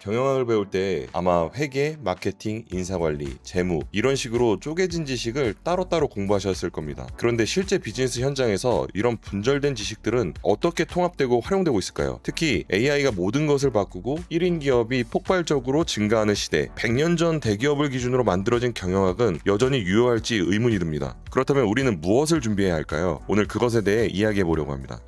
경영학을 배울 때 아마 회계, 마케팅, 인사관리, 재무 이런 식으로 쪼개진 지식을 따로따로 공부하셨을 겁니다. 그런데 실제 비즈니스 현장에서 이런 분절된 지식들은 어떻게 통합되고 활용되고 있을까요? 특히 AI가 모든 것을 바꾸고 1인 기업이 폭발적으로 증가하는 시대, 100년 전 대기업을 기준으로 만들어진 경영학은 여전히 유효할지 의문이 듭니다. 그렇다면 우리는 무엇을 준비해야 할까요? 오늘 그것에 대해 이야기해 보려고 합니다.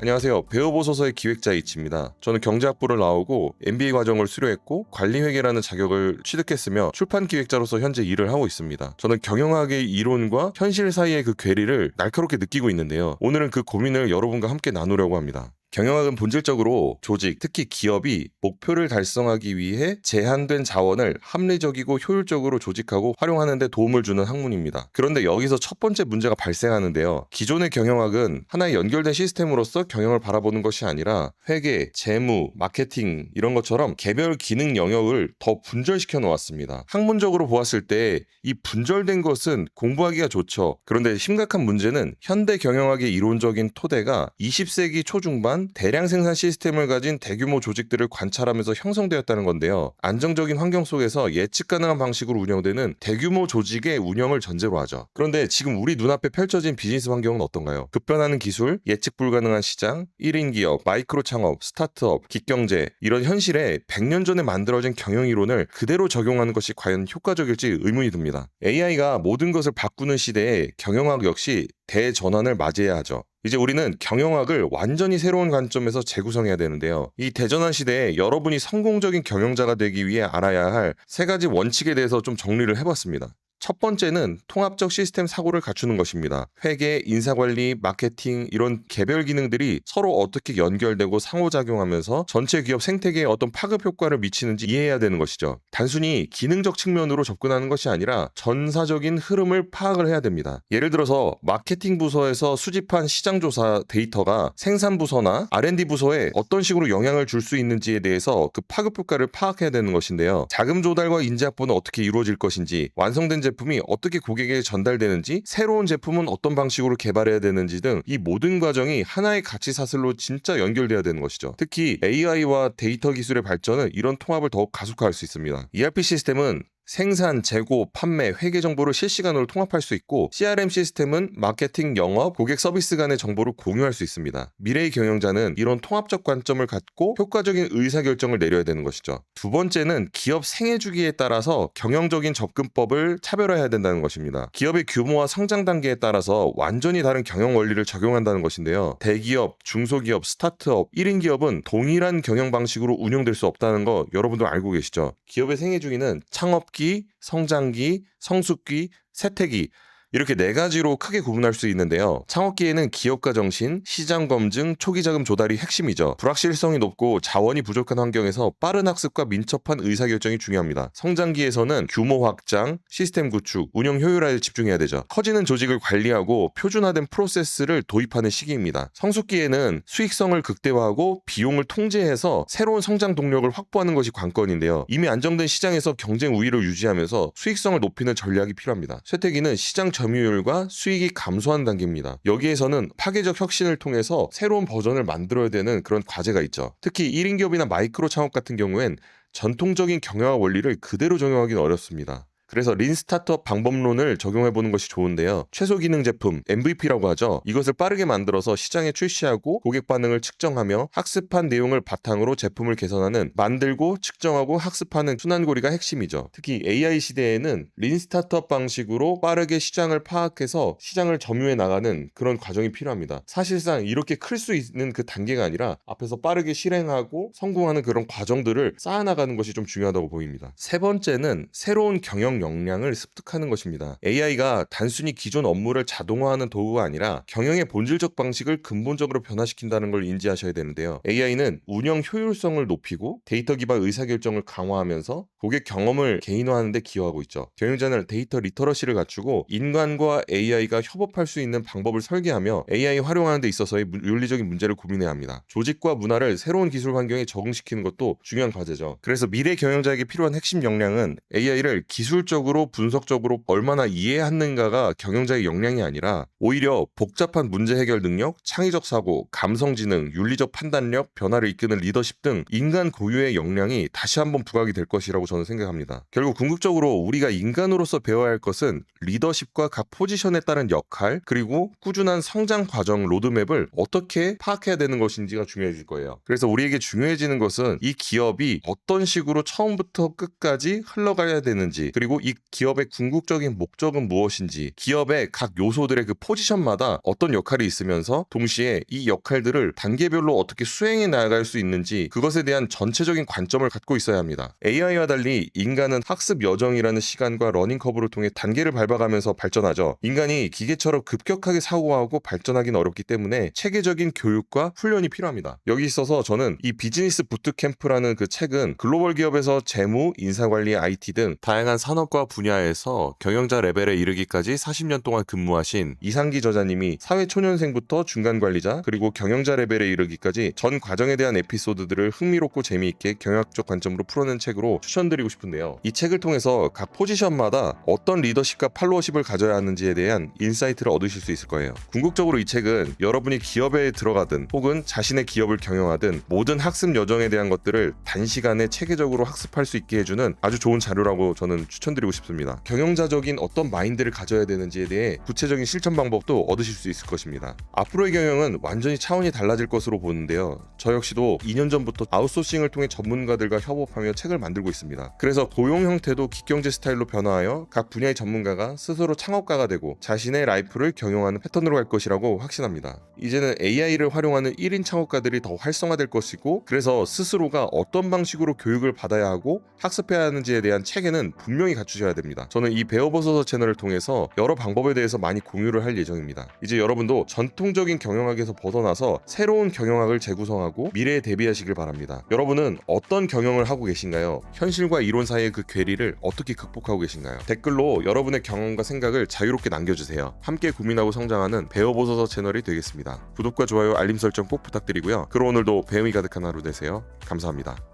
안녕하세요. 배워보소서의 기획자 이치입니다. 저는 경제학부를 나오고 MBA 과정을 수료했고 관리회계라는 자격을 취득했으며 출판 기획자로서 현재 일을 하고 있습니다. 저는 경영학의 이론과 현실 사이의 그 괴리를 날카롭게 느끼고 있는데요. 오늘은 그 고민을 여러분과 함께 나누려고 합니다. 경영학은 본질적으로 조직, 특히 기업이 목표를 달성하기 위해 제한된 자원을 합리적이고 효율적으로 조직하고 활용하는 데 도움을 주는 학문입니다. 그런데 여기서 첫 번째 문제가 발생하는데요. 기존의 경영학은 하나의 연결된 시스템으로서 경영을 바라보는 것이 아니라 회계, 재무, 마케팅 이런 것처럼 개별 기능 영역을 더 분절시켜 놓았습니다. 학문적으로 보았을 때 이 분절된 것은 공부하기가 좋죠. 그런데 심각한 문제는 현대 경영학의 이론적인 토대가 20세기 초중반 대량 생산 시스템을 가진 대규모 조직들을 관찰하면서 형성되었다는 건데요. 안정적인 환경 속에서 예측 가능한 방식으로 운영되는 대규모 조직의 운영을 전제로 하죠. 그런데 지금 우리 눈앞에 펼쳐진 비즈니스 환경은 어떤가요? 급변하는 기술, 예측 불가능한 시장, 1인 기업, 마이크로 창업, 스타트업, 기경제 이런 현실에 100년 전에 만들어진 경영 이론을 그대로 적용하는 것이 과연 효과적일지 의문이 듭니다. AI가 모든 것을 바꾸는 시대에 경영학 역시 대전환을 맞이해야 하죠. 이제 우리는 경영학을 완전히 새로운 관점에서 재구성해야 되는데요. 이 대전환 시대에 여러분이 성공적인 경영자가 되기 위해 알아야 할 세 가지 원칙에 대해서 좀 정리를 해봤습니다. 첫 번째는 통합적 시스템 사고를 갖추는 것입니다. 회계, 인사관리, 마케팅 이런 개별 기능들이 서로 어떻게 연결되고 상호작용하면서 전체 기업 생태계에 어떤 파급 효과를 미치는지 이해해야 되는 것이죠. 단순히 기능적 측면으로 접근하는 것이 아니라 전사적인 흐름을 파악을 해야 됩니다. 예를 들어서 마케팅 부서에서 수집한 시장 조사 데이터가 생산 부서나 R&D 부서에 어떤 식으로 영향을 줄 수 있는지에 대해서 그 파급 효과를 파악해야 되는 것인데요. 자금 조달과 인재 확보는 어떻게 이루어질 것인지 완성된 제품이 어떻게 고객에게 전달되는지 새로운 제품은 어떤 방식으로 개발해야 되는지 등 이 모든 과정이 하나의 가치 사슬로 진짜 연결돼야 되는 것이죠. 특히 AI와 데이터 기술의 발전은 이런 통합을 더욱 가속화할 수 있습니다. ERP 시스템은 생산, 재고, 판매, 회계 정보를 실시간으로 통합할 수 있고 CRM 시스템은 마케팅, 영업, 고객 서비스 간의 정보를 공유할 수 있습니다. 미래의 경영자는 이런 통합적 관점을 갖고 효과적인 의사결정을 내려야 되는 것이죠. 두 번째는 기업 생애 주기에 따라서 경영적인 접근법을 차별화해야 된다는 것입니다. 기업의 규모와 성장 단계에 따라서 완전히 다른 경영 원리를 적용한다는 것인데요. 대기업, 중소기업, 스타트업, 1인 기업은 동일한 경영 방식으로 운영될 수 없다는 거 여러분도 알고 계시죠? 기업의 생애 주기는 창업 기 성장기, 성숙기, 세태기 이렇게 네 가지로 크게 구분할 수 있는데요. 창업기에는 기업가 정신, 시장 검증, 초기 자금 조달이 핵심이죠. 불확실성이 높고 자원이 부족한 환경에서 빠른 학습과 민첩한 의사결정이 중요합니다. 성장기에서는 규모 확장, 시스템 구축, 운영 효율화에 집중해야 되죠. 커지는 조직을 관리하고 표준화된 프로세스를 도입하는 시기입니다. 성숙기에는 수익성을 극대화하고 비용을 통제해서 새로운 성장 동력을 확보하는 것이 관건인데요. 이미 안정된 시장에서 경쟁 우위를 유지하면서 수익성을 높이는 전략이 필요합니다. 쇠퇴기는 시장 점유율과 수익이 감소한 단계입니다. 여기에서는 파괴적 혁신을 통해서 새로운 버전을 만들어야 되는 그런 과제가 있죠. 특히 1인 기업이나 마이크로 창업 같은 경우엔 전통적인 경영학 원리를 그대로 적용하기는 어렵습니다. 그래서 린 스타트업 방법론을 적용해 보는 것이 좋은데요. 최소 기능 제품 MVP라고 하죠. 이것을 빠르게 만들어서 시장에 출시하고 고객 반응을 측정하며 학습한 내용을 바탕으로 제품을 개선하는 만들고 측정하고 학습하는 순환고리가 핵심이죠. 특히 AI 시대에는 린 스타트업 방식으로 빠르게 시장을 파악해서 시장을 점유해 나가는 그런 과정이 필요합니다. 사실상 이렇게 클 수 있는 그 단계가 아니라 앞에서 빠르게 실행하고 성공하는 그런 과정들을 쌓아나가는 것이 좀 중요하다고 보입니다. 세 번째는 새로운 경영 역량을 습득하는 것입니다. AI가 단순히 기존 업무를 자동화하는 도구가 아니라 경영의 본질적 방식을 근본적으로 변화시킨다는 걸 인지하셔야 되는데요. AI는 운영 효율성을 높이고 데이터 기반 의사결정을 강화하면서 고객 경험을 개인화하는 데 기여하고 있죠. 경영자는 데이터 리터러시를 갖추고 인간과 AI가 협업할 수 있는 방법을 설계하며 AI 활용하는 데 있어서의 문- 윤리적인 문제를 고민해야 합니다. 조직과 문화를 새로운 기술 환경에 적응시키는 것도 중요한 과제죠. 그래서 미래 경영자에게 필요한 핵심 역량은 AI를 기술 기술적으로 분석적으로 얼마나 이해하는가가 경영자의 역량이 아니라 오히려 복잡한 문제 해결 능력, 창의적 사고, 감성 지능, 윤리적 판단력, 변화를 이끄는 리더십 등 인간 고유의 역량이 다시 한번 부각이 될 것이라고 저는 생각합니다. 결국 궁극적으로 우리가 인간으로서 배워야 할 것은 리더십과 각 포지션에 따른 역할 그리고 꾸준한 성장 과정 로드맵을 어떻게 파악해야 되는 것인지가 중요해질 거예요. 그래서 우리에게 중요해지는 것은 이 기업이 어떤 식으로 처음부터 끝까지 흘러가야 되는지 그리고 이 기업의 궁극적인 목적은 무엇인지 기업의 각 요소들의 그 포지션마다 어떤 역할이 있으면서 동시에 이 역할들을 단계별로 어떻게 수행해 나갈 수 있는지 그것에 대한 전체적인 관점을 갖고 있어야 합니다. AI와 달리 인간은 학습 여정이라는 시간과 러닝 커브를 통해 단계를 밟아가면서 발전하죠. 인간이 기계처럼 급격하게 사고하고 발전하기는 어렵기 때문에 체계적인 교육과 훈련이 필요합니다. 여기 있어서 저는 이 비즈니스 부트캠프라는 그 책은 글로벌 기업에서 재무, 인사관리, IT 등 다양한 산업 과 분야에서 경영자 레벨에 이르기까지 40년 동안 근무하신 이상기 저자님이 사회 초년생부터 중간 관리자 그리고 경영자 레벨에 이르기까지 전 과정에 대한 에피소드들을 흥미롭고 재미있게 경영학적 관점으로 풀어낸 책으로 추천드리고 싶은데요. 이 책을 통해서 각 포지션마다 어떤 리더십과 팔로워십을 가져야 하는지에 대한 인사이트를 얻으실 수 있을 거예요. 궁극적으로 이 책은 여러분이 기업에 들어가든 혹은 자신의 기업을 경영하든 모든 학습 여정에 대한 것들을 단시간에 체계적으로 학습할 수 있게 해주는 아주 좋은 자료라고 저는 추천 드리고 싶습니다. 경영자적인 어떤 마인드를 가져야 되는지에 대해 구체적인 실천 방법도 얻으실 수 있을 것입니다. 앞으로의 경영은 완전히 차원이 달라질 것으로 보는데요. 저 역시도 2년 전부터 아웃소싱을 통해 전문가들과 협업하며 책을 만들고 있습니다. 그래서 고용 형태도 기경제 스타일로 변화하여 각 분야의 전문가가 스스로 창업가가 되고 자신의 라이프를 경영하는 패턴으로 갈 것이라고 확신합니다. 이제는 AI를 활용하는 1인 창업가들이 더 활성화될 것이고 그래서 스스로가 어떤 방식으로 교육을 받아야 하고 학습해야 하는지에 대한 체계는 분명히 갖추셔야 됩니다. 저는 이 배워버서서 채널을 통해서 여러 방법에 대해서 많이 공유를 할 예정입니다. 이제 여러분도 전통적인 경영학에서 벗어나서 새로운 경영학을 재구성하고 미래에 대비하시길 바랍니다. 여러분은 어떤 경영을 하고 계신가요? 현실과 이론 사이의 그 괴리를 어떻게 극복하고 계신가요? 댓글로 여러분의 경험과 생각을 자유롭게 남겨주세요. 함께 고민하고 성장하는 배워보소서 채널이 되겠습니다. 구독과 좋아요, 알림 설정 꼭 부탁드리고요. 그럼 오늘도 배움이 가득한 하루 되세요. 감사합니다.